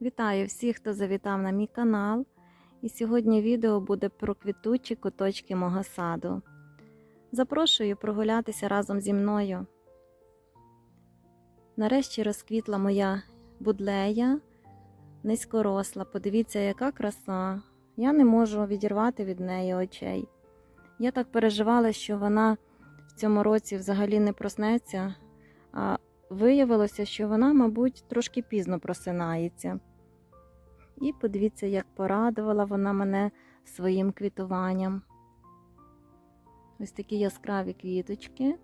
Вітаю всіх, хто завітав на мій канал. І сьогодні відео буде про квітучі куточки мого саду. Запрошую прогулятися разом зі мною. Нарешті розквітла моя будлея, низькоросла. Подивіться, яка краса. Я не можу відірвати від неї очей. Я так переживала, що вона в цьому році взагалі не проснеться, а виявилося, що вона, мабуть, трошки пізно просинається. І подивіться, як порадувала вона мене своїм квітуванням. Ось такі яскраві квіточки.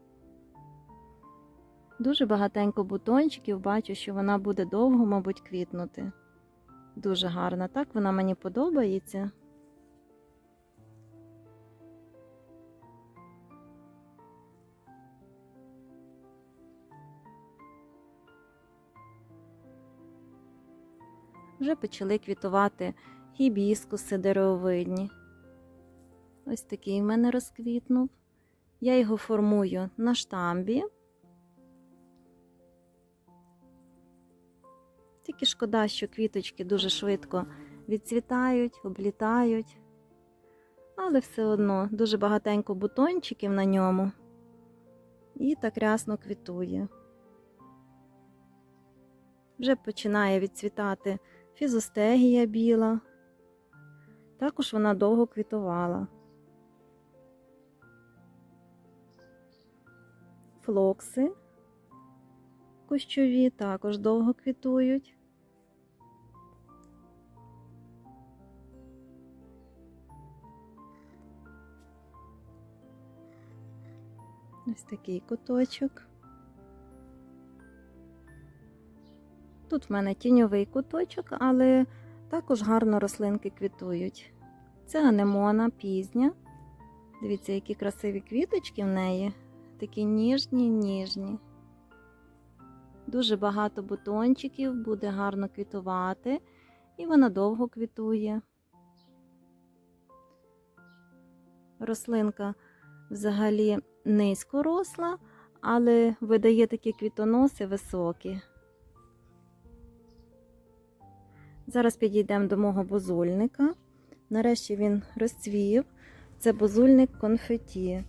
Дуже багатенько бутончиків, бачу, що вона буде довго, мабуть, квітнути. Дуже гарна. Так вона мені подобається. Вже почали квітувати гібіскуси деревовидні. Ось такий в мене розквітнув. Я його формую на штамбі. Тільки шкода, що квіточки дуже швидко відцвітають, облітають. Але все одно дуже багатенько бутончиків на ньому. І так рясно квітує. Вже починає відцвітати фізостегія біла. Також вона довго квітувала. Флокси кущові також довго квітують. Ось такий куточок. Тут в мене тіньовий куточок, але також гарно рослинки квітують. Це анемона пізня. Дивіться, які красиві квіточки в неї. Такі ніжні, ніжні. Дуже багато бутончиків, буде гарно квітувати, і вона довго квітує. Рослинка взагалі низько росла, але видає такі квітоноси високі. Зараз підійдемо до мого бузульника. Нарешті він розцвів. Це бузульник конфеті.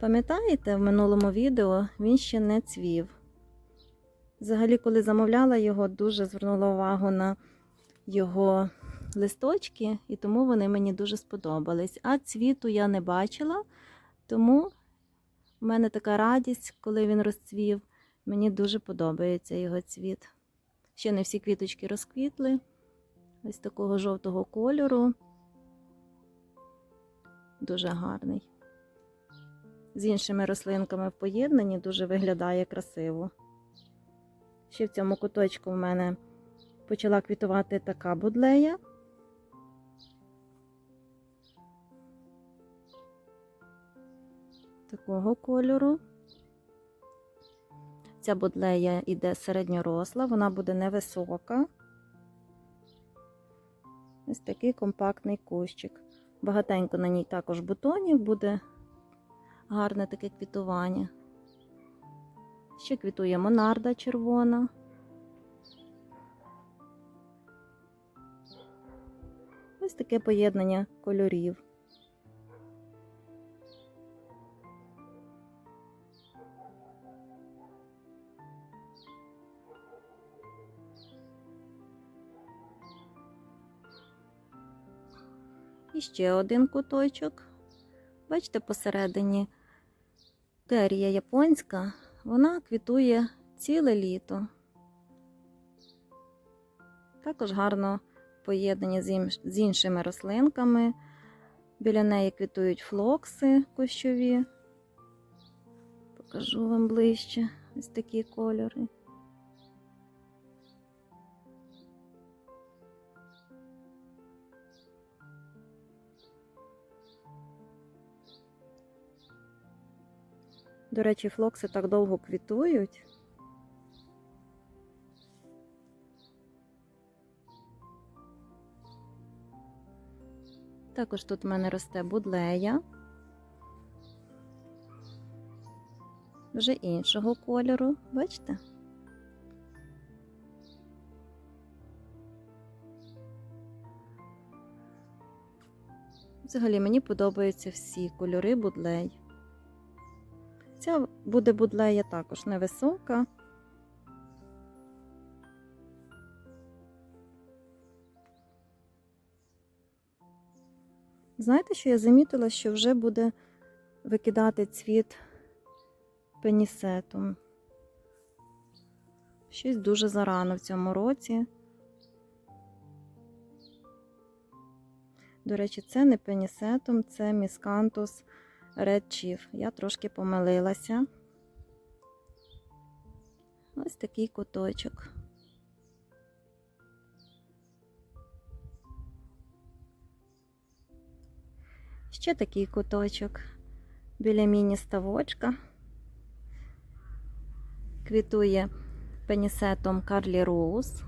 Пам'ятаєте, в минулому відео він ще не цвів. Взагалі, коли замовляла його, дуже звернула увагу на його листочки, і тому вони мені дуже сподобались. А цвіту я не бачила, тому в мене така радість, коли він розцвів. Мені дуже подобається його цвіт. Ще не всі квіточки розквітли. Ось такого жовтого кольору. Дуже гарний. З іншими рослинками в поєднанні дуже виглядає красиво. Ще в цьому куточку в мене почала квітувати така будлея. Такого кольору. Ця будлея йде середньоросла, вона буде невисока. Ось такий компактний кущик. Багатенько на ній також бутонів буде гарне таке квітування. Ще квітує монарда червона. Ось таке поєднання кольорів. І ще один куточок. Бачите, посередині терія японська, вона квітує ціле літо. Також гарно поєднані з іншими рослинками. Біля неї квітують флокси кущові. Покажу вам ближче ось такі кольори. До речі, флокси так довго квітують. Також тут в мене росте будлея. Вже іншого кольору, бачите? Взагалі мені подобаються всі кольори будлей. Ця буде будлея також невисока. Знаєте, що я замітила, що вже буде викидати цвіт пенісетом. Щось дуже зарано в цьому році. До речі, це не пенісетом, це міскантус Chief. Я трошки помилилася. Ось такий куточок. Ще такий куточок біля міні-ставочка. Квітує пенісетом Карлі Роуз.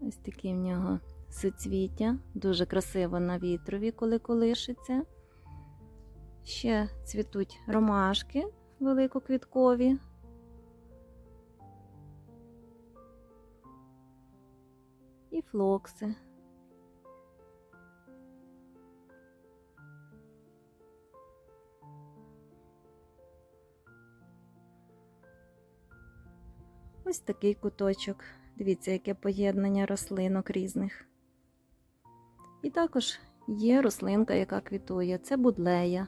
Ось такі в нього суцвіття. Дуже красиво на вітрові, коли колишиться. Ще цвітуть ромашки великоквіткові. І флокси. Ось такий куточок. Дивіться, яке поєднання рослинок різних. І також є рослинка, яка квітує. Це будлея.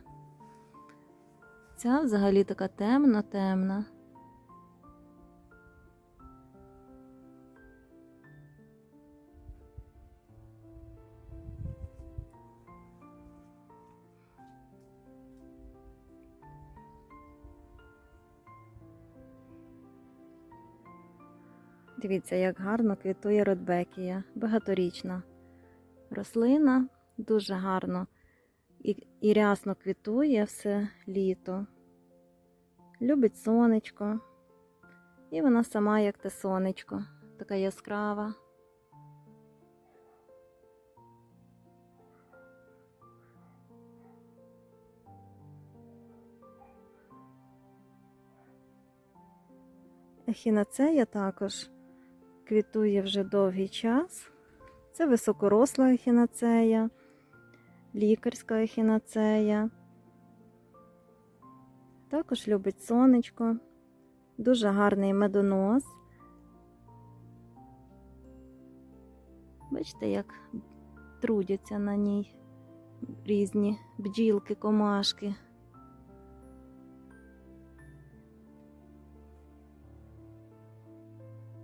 Ця взагалі така темна-темна. Дивіться, як гарно квітує Родбекія, багаторічна рослина, дуже гарно і, і рясно квітує все літо. Любить сонечко. І вона сама, як те сонечко, така яскрава. Ехінацея також квітує вже довгий час. Це високоросла ехінацея, лікарська ехінацея. Також любить сонечко, дуже гарний медонос. Бачите, як трудяться на ній різні бджілки, комашки.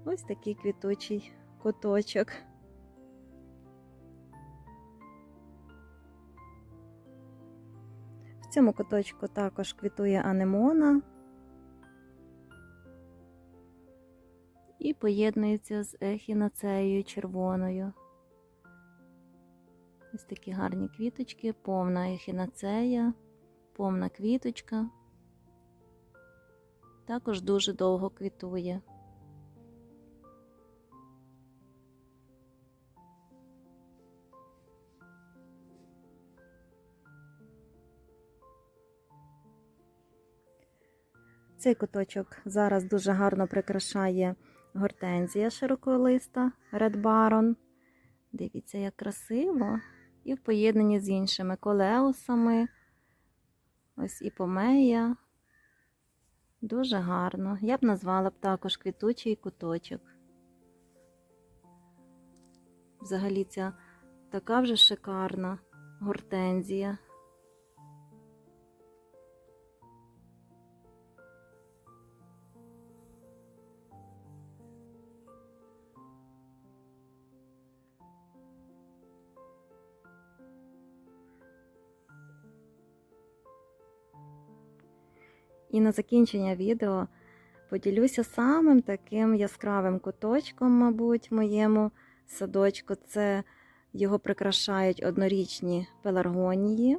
Ось такий квітучий куточок. В цьому куточку також квітує анемона і поєднується з ехінацеєю червоною. Ось такі гарні квіточки, повна ехінацея, повна квіточка. Також дуже довго квітує. Цей куточок зараз дуже гарно прикрашає гортензія широколиста Red Baron. Дивіться, як красиво. І в поєднанні з іншими колеусами. Ось і помея. Дуже гарно. Я б назвала б також квітучий куточок. Взагалі ця така вже шикарна гортензія. І на закінчення відео поділюся самим таким яскравим куточком, мабуть, моєму садочку. Це його прикрашають однорічні пеларгонії.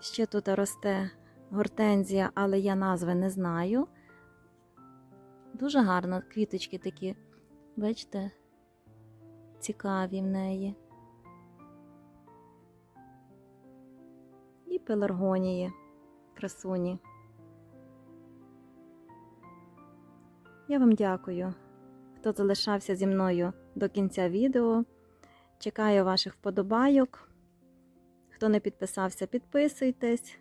Ще тут росте гортензія, але я назви не знаю. Дуже гарно, квіточки такі, бачите, цікаві в неї. І пеларгонії, красуні. Я вам дякую, хто залишався зі мною до кінця відео. Чекаю ваших вподобайок. Хто не підписався, підписуйтесь.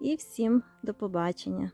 І всім до побачення!